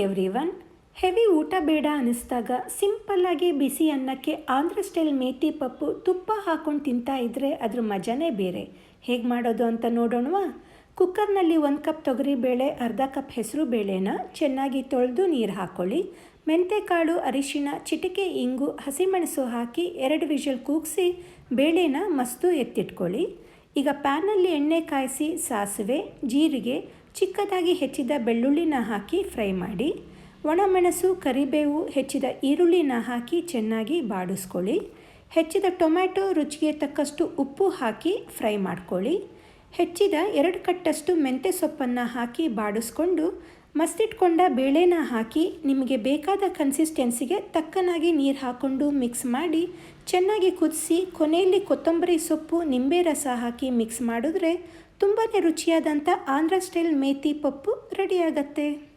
Every one heavy ಊಟ ಬೇಡ ಅನ್ನಿಸ್ದಾಗ ಸಿಂಪಲ್ಲಾಗಿ ಬಿಸಿ ಅನ್ನಕ್ಕೆ ಆಂಧ್ರ ಸ್ಟೈಲ್ ಮೇತಿ ಪಪ್ಪು ತುಪ್ಪ ಹಾಕೊಂಡು ತಿಂತಾ ಇದ್ದರೆ ಅದ್ರ ಮಜಾನೇ ಬೇರೆ. ಹೇಗೆ ಮಾಡೋದು ಅಂತ ನೋಡೋಣವಾ? ಕುಕ್ಕರ್ನಲ್ಲಿ ಒಂದು ಕಪ್ ತೊಗರಿ ಬೇಳೆ, ಅರ್ಧ ಕಪ್ ಹೆಸರು ಬೇಳೆನ ಚೆನ್ನಾಗಿ ತೊಳೆದು ನೀರು ಹಾಕ್ಕೊಳ್ಳಿ ಮೆಂತೆಕಾಳು, ಅರಿಶಿಣ, ಚಿಟಿಕೆ, ಇಂಗು, ಹಸಿಮೆಣಸು ಹಾಕಿ ಎರಡು ವಿಷಲ್ ಕೂಗಿಸಿ ಬೇಳೆನ ಮಸ್ತು ಎತ್ತಿಟ್ಕೊಳ್ಳಿ. ಈಗ ಪ್ಯಾನಲ್ಲಿ ಎಣ್ಣೆ ಕಾಯಿಸಿ ಸಾಸಿವೆ, ಜೀರಿಗೆ ಚಿಕ್ಕದಾಗಿ ಹೆಚ್ಚಿದ ಬೆಳ್ಳುಳ್ಳಿನ ಹಾಕಿ ಫ್ರೈ ಮಾಡಿ, ಒಣಮೆಣಸು, ಕರಿಬೇವು ಹೆಚ್ಚಿದ ಈರುಳ್ಳಿನ ಹಾಕಿ ಚೆನ್ನಾಗಿ ಬಾಡಿಸ್ಕೊಳ್ಳಿ. ಹೆಚ್ಚಿದ ಟೊಮ್ಯಾಟೊ ರುಚಿಗೆ ತಕ್ಕಷ್ಟು ಉಪ್ಪು ಹಾಕಿ ಫ್ರೈ ಮಾಡ್ಕೊಳ್ಳಿ. ಹೆಚ್ಚಿದ ಎರಡು ಕಟ್ಟಷ್ಟು ಮೆಂತ್ಯ ಸೊಪ್ಪನ್ನು ಹಾಕಿ ಬಾಡಿಸ್ಕೊಂಡು ಮಸ್ತಿಟ್ಕೊಂಡ ಬೇಳೆನ ಹಾಕಿ ನಿಮಗೆ ಬೇಕಾದ ಕನ್ಸಿಸ್ಟೆನ್ಸಿಗೆ ತಕ್ಕನಾಗಿ ನೀರು ಹಾಕ್ಕೊಂಡು ಮಿಕ್ಸ್ ಮಾಡಿ ಚೆನ್ನಾಗಿ ಕುದಿಸಿ ಕೊನೆಯಲ್ಲಿ ಕೊತ್ತಂಬರಿ ಸೊಪ್ಪು, ನಿಂಬೆ ರಸ ಹಾಕಿ ಮಿಕ್ಸ್ ಮಾಡಿದ್ರೆ ತುಂಬಾ ರುಚಿಯಾದಂಥ ಆಂಧ್ರ ಸ್ಟೈಲ್ ಮೇಥಿ ಪಪ್ಪು ರೆಡಿಯಾಗತ್ತೆ